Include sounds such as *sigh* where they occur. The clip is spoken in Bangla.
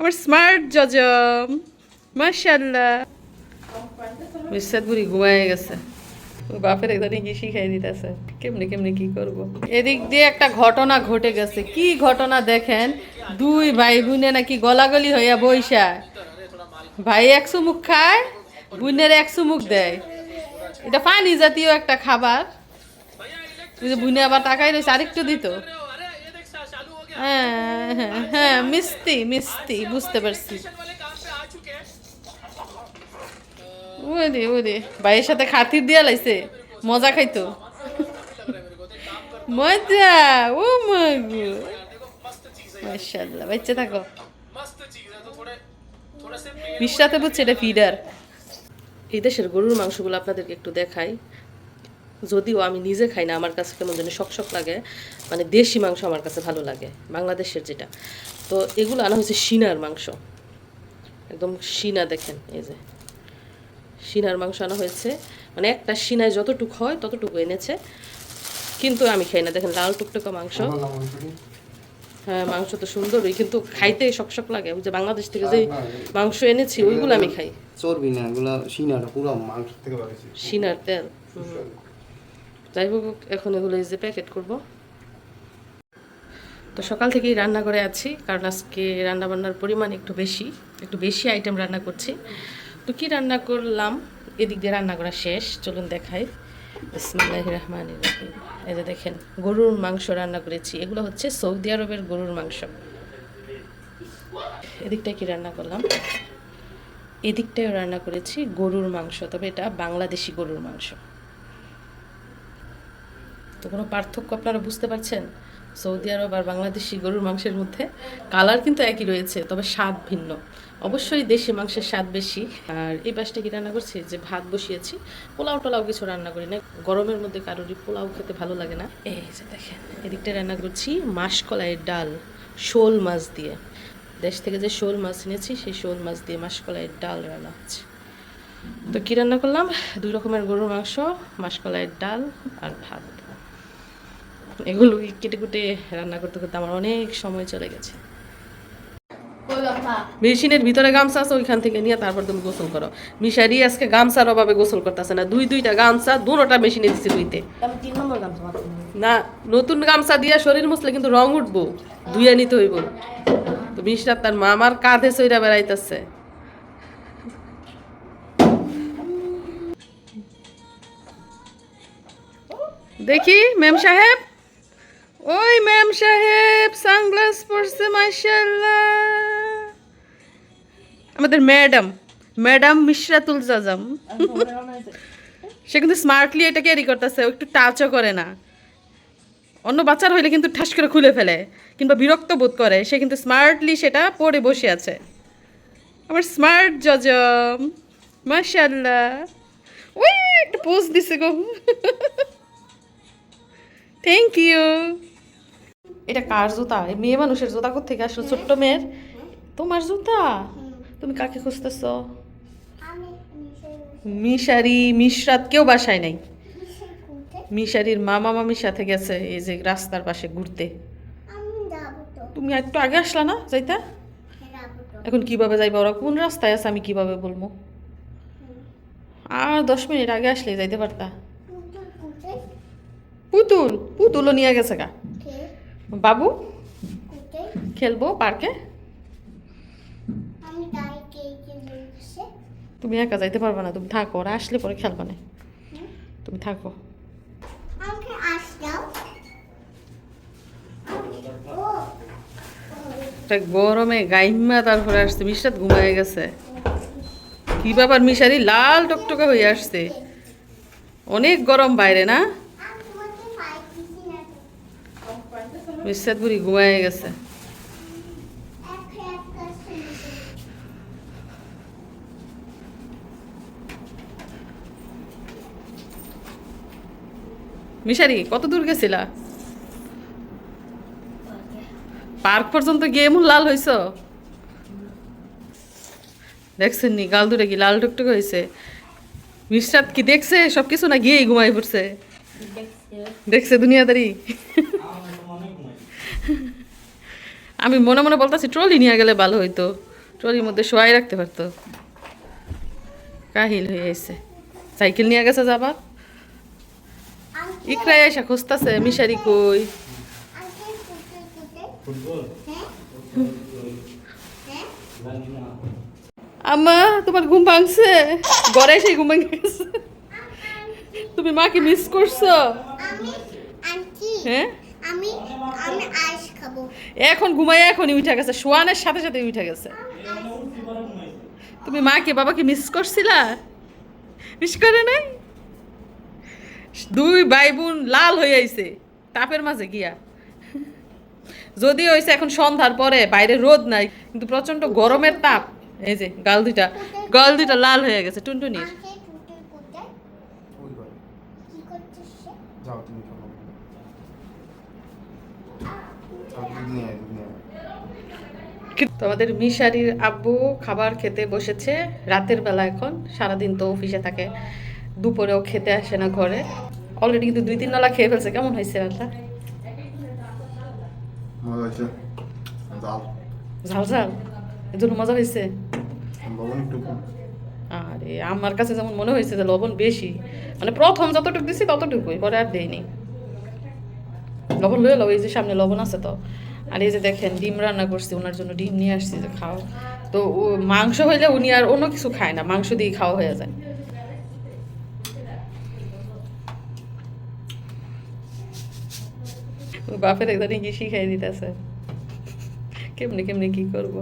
আমার স্মার্ট জজম মাশাল্লাহ মিসাদ বুড়ি ঘুমায় গেছে। বাপের একদম কি শিখাই দিতেছে, কেমনে কেমনে কি করব। এদিক দিয়ে একটা ঘটনা ঘটে গেছে। কি ঘটনা দেখেন? দুই ভাই বোনে নাকি গলাগলি হইয়া বইসা। ভাই একশো মুখ খায়, বোনের একশো মুখ দেয়। এটা পানি জাতীয় একটা খাবার। বুনে আবার টাকাই রয়েছে আরেকটু দিত। হ্যাঁ হ্যাঁ হ্যাঁ মিষ্টি মিষ্টি, বুঝতে পারছি। ওই রে ওই রে ভাইয়ের সাথে খাতির দিয়া লাইছে, মজা খাইতো। মজা, ও মাগো মাশাআল্লাহ, বাচ্চা থাকো। মিশরাতে বুঝছে এটা ফিডার। এই দেশের গরুর মাংসগুলো আপনাদেরকে একটু দেখাই। যদিও আমি নিজে খাই না আমার কাছে কেমন যেন শক শক লাগে। মানে দেশি মাংস আমার কাছে ভালো লাগে বাংলাদেশের যেটা। তো এগুলো আনা হয়েছে সিনার মাংস। একদম সিনা দেখেন এই যে। সিনার মাংস আনা হয়েছে। মানে একটা সিনায় যতটুকু হয় ততটুকু এনেছে। কিন্তু আমি খাই না দেখেন লাল টুকটুকা মাংস। হ্যাঁ মাংস তো সুন্দরই কিন্তু খাইতে শক শক লাগে। ওই যে বাংলাদেশ থেকে যে মাংস এনেছি ওইগুলো আমি খাই। চর্বি না এগুলো সিনাটা পুরো মাংস থেকে সিনার তেল। যাই হোক, এখন এগুলো যে প্যাকেট করব। তো সকাল থেকেই রান্না করে আছি, কারণ আজকে রান্না বান্নার পরিমাণ একটু বেশি একটু বেশি আইটেম রান্না করছি। তো কি রান্না করলাম? এদিক দিয়ে রান্না করা শেষ, চলুন দেখাই। বিসমিল্লাহ রহমান এই যে দেখেন, গরুর মাংস রান্না করেছি। এগুলো হচ্ছে সৌদি আরবের গরুর মাংস। এদিকটায় কি রান্না করলাম? এদিকটায় রান্না করেছি গরুর মাংস, তবে এটা বাংলাদেশি গরুর মাংস। তো কোনো পার্থক্য আপনারা বুঝতে পারছেন? সৌদি আরব আর বাংলাদেশি গরুর মাংসের মধ্যে কালার কিন্তু একই রয়েছে, তবে স্বাদ ভিন্ন। অবশ্যই দেশি মাংসের স্বাদ বেশি। আর এই পাশটা কি রান্না করছি? যে ভাত বসিয়েছি, পোলাও টোলাও কিছু রান্না করি না। গরমের মধ্যে কারোরই পোলাও খেতে ভালো লাগে না। এই যে দেখেন, এদিকটা রান্না করছি মাসকলাইয়ের ডাল, শোল মাছ দিয়ে। দেশ থেকে যে শোল মাছ এনেছি, সেই শোল মাছ দিয়ে মাসকলাইয়ের ডাল রান্না হচ্ছে। তো কী রান্না করলাম? দুই রকমের গরুর মাংস মাসকলাইয়ের ডাল আর ভাত। এগুলো কেটে কুটে রান্না করতে করতে আমার অনেক সময় চলে গেছে। মেশিনের ভিতরে গামছা আছে, ওইখান থেকে নিয়ে তারপর তুমি গোসল করো। মিশারি আজকে গামছার অভাবে গোসল করতেছে না। দুই দুইটা গামছা দুটোটা মেশিনে দিচ্ছে দুইতে না, নতুন গামছা দিয়া শরীর মুছলে কিন্তু রং উঠবো, ধুইয়া নিতে হইব। তো মিশরাত তার মামার কাঁধে সইরা বেড়াইতেছে। দেখি ম্যাম সাহেব। ওই ম্যাম সাহেব, সানগ্লাস পরছে, মাশাআল্লাহ। আমাদের ম্যাডাম ম্যাডাম মিশরাতুল জাজাম। সে কিন্তু স্মার্টলি এটা ক্যারি করতেছে একটু টাচও করে না। অন্য বাচ্চার হইলে কিন্তু ঠাস করে খুলে ফেলে, কিংবা বিরক্ত বোধ করে। সে কিন্তু স্মার্টলি সেটা পরে বসে আছে। আমার স্মার্ট জজম মাশাল্লাহ ওই, একটা পোজ দিছে গো। *laughs* থ্যাংক ইউ এটা কার জুতা? মেয়ে মানুষের জুতা থেকে আসলো? ছোট্ট মেয়ের? তোমার জুতা? তুমি কাকে খুঁজতেছ? মিশারি মিশরাত কেউ বাসায় নাই? মিশারির মামা মামির সাথে গেছে এই যে রাস্তার পাশে ঘুরতে। তুমি একটু আগে আসলা না যাইতা? এখন কীভাবে যাইবা ওরা? কোন রাস্তায় আছে আমি কীভাবে বলব? আর দশ মিনিট আগে আসলে যাইতে পারতা। পুতুল? পুতুলও নিয়ে গেছে গা। বাবু? খেলব পার্কে? তুমি একা যাইতে পারবে না তুমি থাকো ওরা আসলে পরে খেলবা না। তুমি থাকো। গরমে গাইমা তারপরে আসছে মিশরাত ঘুমায় গেছে। কি ব্যাপার মিশারি লাল টকটকে হয়ে আসছে। অনেক গরম বাইরে না? মিশরাত বুড়ি ঘুমায় গেছে। মিশারি, কত দূর গেছিলা? পার্ক পর্যন্ত গিয়ে এমন লাল হয়েছ দেখছেন নি, গাল দূরে কি লাল টুকটুক হয়েছে মিশরাত কি দেখছে? সব কিছু না গিয়েই ঘুমাই পড়ছে? দেখছে দুনিয়াদারি? আমি মনে মনে বলতেছি ট্রলি নিয়ে গেলে ভালো হইতো। ট্রলির মধ্যে শোয়াই রাখতে পারতো। কাহিল হয়ে এসে সাইকেল নিয়ে গেছে যাবার। ইকরাই এসে খুঁজতেছে মিশারি কই? আম্মা তোমার ঘুম ভাঙছে। ঘরে এসে ঘুম ভেঙে গেছে। তুমি মাকে মিস করছ? হ্যাঁ আমি আমি আইস খাব এখন ঘুমাই এখনই উঠে গেছে, শোয়ানের সাথে সাথে উঠে গেছে। তুমি মাকে, বাবাকে মিস করছিলা? মিস করে নাই? দুই ভাই বোন লাল হয়ে আইছে, তাপের মাঝে গিয়া। যদি হয়েছে এখন সন্ধ্যার পরে, বাইরে রোদ নাই, কিন্তু প্রচণ্ড গরমের তাপ। এই যে, গাল দুইটা গাল দুইটা লাল হয়ে গেছে, টুনটুনির। কিন্তু আমাদের মিশারির আব্বু খাবার খেতে বসেছে। রাতের বেলা এখন সারাদিন তো অফিসে থাকে। দুপুরেও খেতে আসে না ঘরে। অলরেডি কিন্তু দুই তিন নালা খেয়ে ফেলছে। কেমন হয়েছে রান্না? ঝাল। ঝাল এর জন্য মজা হয়েছে? আরে আমার কাছে যেমন মনে হয়েছে যে লবণ বেশি। মানে প্রথম যতটুকু দিছি ততটুকুই পরে আর দেয়নি লবণ লয়ে লও এই যে সামনে লবণ আছে তো। আর এই যে দেখেন, ডিম রান্না করছি, ওনার জন্য ডিম নিয়ে আসছি, যে খাও। তো মাংস হইলে উনি আর অন্য কিছু খায় না, মাংস দিয়ে খাওয়া হয়ে যায়। বাপের একদিন কি শিখাই দিতেছে। কেমনি কেমনি কি করব?